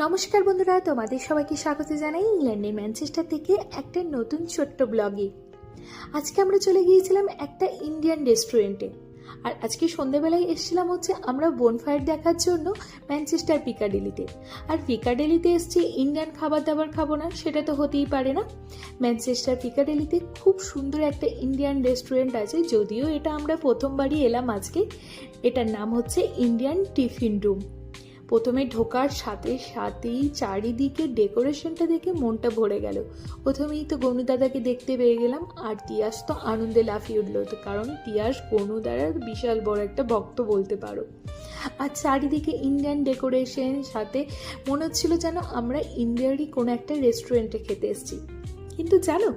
নমস্কার বন্ধুরা, তোমাদের সবাইকে স্বাগত জানাই ইংল্যান্ডের ম্যানচেস্টার থেকে একটা নতুন ছোট্ট ব্লগে। আজকে আমরা চলে গিয়েছিলাম একটা ইন্ডিয়ান রেস্টুরেন্টে আর আজকে সন্ধেবেলায় এসেছিলাম হচ্ছে আমরা বোনফায়ার দেখার জন্য ম্যানচেস্টার পিকাডেলিতে আর পিকাডেলিতে এসছি ইন্ডিয়ান খাবার দাবার খাব না, সেটা তো হতেই পারে না। ম্যানচেস্টার পিকাডেলিতে খুব সুন্দর একটা ইন্ডিয়ান রেস্টুরেন্ট আছে, যদিও এটা আমরা প্রথমবারই এলাম আজকে। এটার নাম হচ্ছে ইন্ডিয়ান টিফিন রুম প্রথমে ঢোকার সাথে সাথেই চারিদিকে ডেকোরেশনটা দেখে মনটা ভরে গেল। প্রথমেই তো গনু দাদাকে দেখতে পেয়ে গেলাম, আর তিয়াস তো আনন্দে লাফিয়ে উঠল, তো কারণ তিয়াস, গনু দাদার বিশাল বড় একটা ভক্ত বলতে পারো। আর চারিদিকে ইন্ডিয়ান ডেকোরেশন সাথে মনে হচ্ছিল যেন আমরা ইন্ডিয়ারই কোনো একটা রেস্টুরেন্টে খেতে এসেছি। কিন্তু জানো,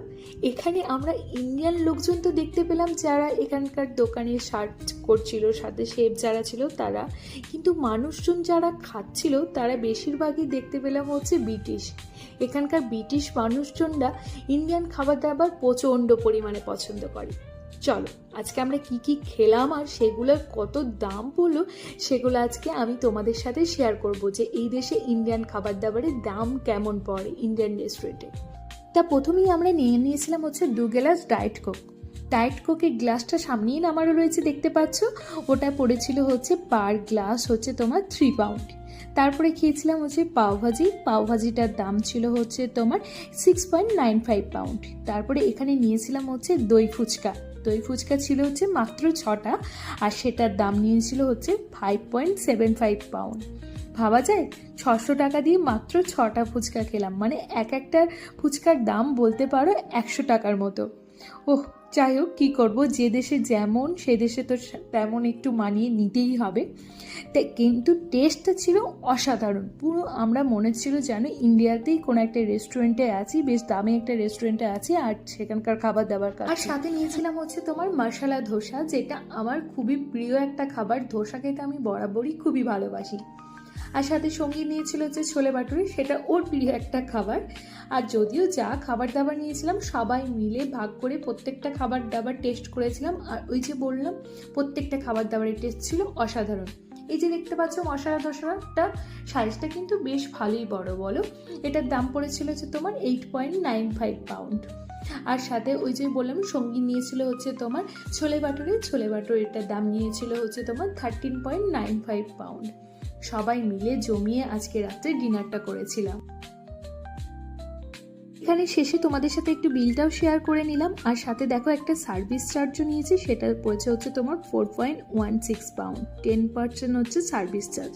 এখানে আমরা ইন্ডিয়ান লোকজন তো দেখতে পেলাম যারা এখানকার দোকানে সার্চ করছিল, সাথে শেফ যারা ছিল তারা। কিন্তু মানুষজন যারা খাচ্ছিল, তারা বেশিরভাগই দেখতে পেলাম হচ্ছে ব্রিটিশ এখানকার ব্রিটিশ মানুষজনরা ইন্ডিয়ান খাবার দাবার প্রচণ্ড পরিমাণে পছন্দ করে। চলো, আজকে আমরা কি কি খেলাম আর সেগুলোর কত দাম পড়ল, সেগুলো আজকে আমি তোমাদের সাথে শেয়ার করব যে এই দেশে ইন্ডিয়ান খাবার দাবারের দাম কেমন পড়ে ইন্ডিয়ান রেস্টুরেন্টে তা প্রথমেই আমরা নিয়ে নিয়েছিলাম হচ্ছে দু গ্লাস ডায়েট কোক। ডায়েট কোকের গ্লাসটা সামনেই নামারও রয়েছে, দেখতে পাচ্ছ? ওটা পড়েছিল হচ্ছে পার গ্লাস হচ্ছে তোমার থ্রি পাউন্ড তারপরে খেয়েছিলাম হচ্ছে পাওভাজি। পাওভাজিটার দাম ছিল হচ্ছে তোমার six point nine five pound তারপরে এখানে নিয়েছিলাম হচ্ছে দই ফুচকা। দই ফুচকা ছিল হচ্ছে মাত্র ছটা, আর সেটার দাম নিয়েছিল হচ্ছে five point seven five pound ভাবা যায়? ছশো টাকা দিয়ে মাত্র ছটা ফুচকা খেলাম। মানে এক একটা ফুচকার দাম বলতে পারো একশো টাকার মতো। ওহ, যাই হোক, কী করব? যে দেশে যেমন, সে দেশে তো তেমন একটু মানিয়ে নিতেই হবে। কিন্তু টেস্টটা ছিল অসাধারণ। পুরো আমরা মনে ছিল যেন ইন্ডিয়াতেই কোনো একটা রেস্টুরেন্টে আছি, বেশ দামি একটা রেস্টুরেন্টে আছি, আর সেখানকার খাবার দাবার আর সাথে নিয়েছিলাম হচ্ছে তোমার মশালা ধোসা, যেটা আমার খুবই প্রিয় একটা খাবার। ধোসা খেতে আমি বরাবরই খুবই ভালোবাসি। আর সাথে সঙ্গে নিয়েছিল যে ছোলে বাটুরি সেটা ওর প্রিয় একটা খাবার। আর যদিও যা খাবার দাবার নিয়েছিলাম, সবাই মিলে ভাগ করে প্রত্যেকটা খাবার দাবার টেস্ট করেছিলাম। আর ওই যে বললাম, প্রত্যেকটা খাবার দাবারের টেস্ট ছিল অসাধারণ। এই যে দেখতে পাচ্ছ মশলা ধোসাটা সাইজটা কিন্তু বেশ ভালোই বড়, বলো? এটার দাম পড়েছিল যে তোমার eight point nine five pound আর সাথে ওই যে বললাম, সঙ্গী নিয়েছিল হচ্ছে তোমার ছোলে বাটুরি ছোলে বাটুরিটার দাম নিয়েছিল হচ্ছে তোমার thirteen point nine five pound সবাই মিলে জমিয়ে আজকে রাত্রে ডিনারটা করেছিলাম। এখানে শেষে তোমাদের সাথে একটু বিলটাও শেয়ার করে নিলাম। আর সাথে দেখো একটা সার্ভিস চার্জও নিয়েছি, সেটা পড়েছে হচ্ছে তোমার four point one six pound ten percent হচ্ছে সার্ভিস চার্জ।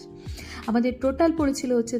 আমাদের টোটাল পড়েছিল হচ্ছে